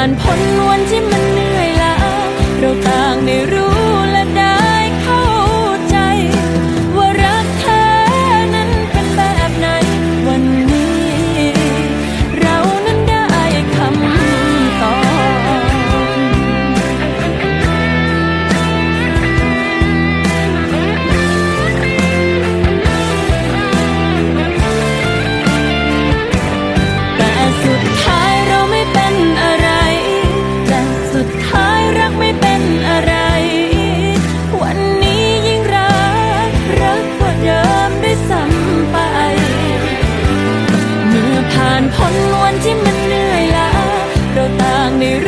านพ้นวันที่ รักไม่เป็นอะไร วันนี้ยิ่งรัก รักกว่าเดิมด้วยซ้ำไป เมื่อผ่านพ้นวันที่มันเหนื่อยล้าเราต่างได้รู้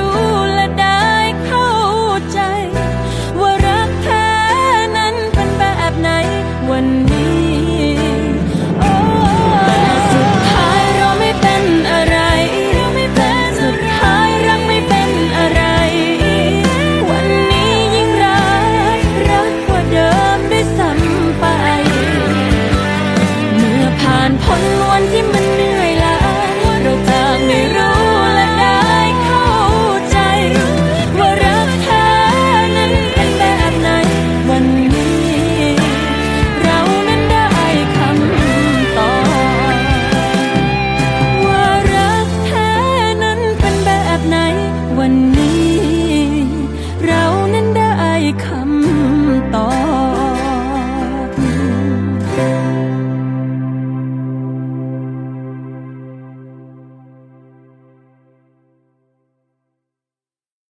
้ ผ่านพ้นวันที่มัน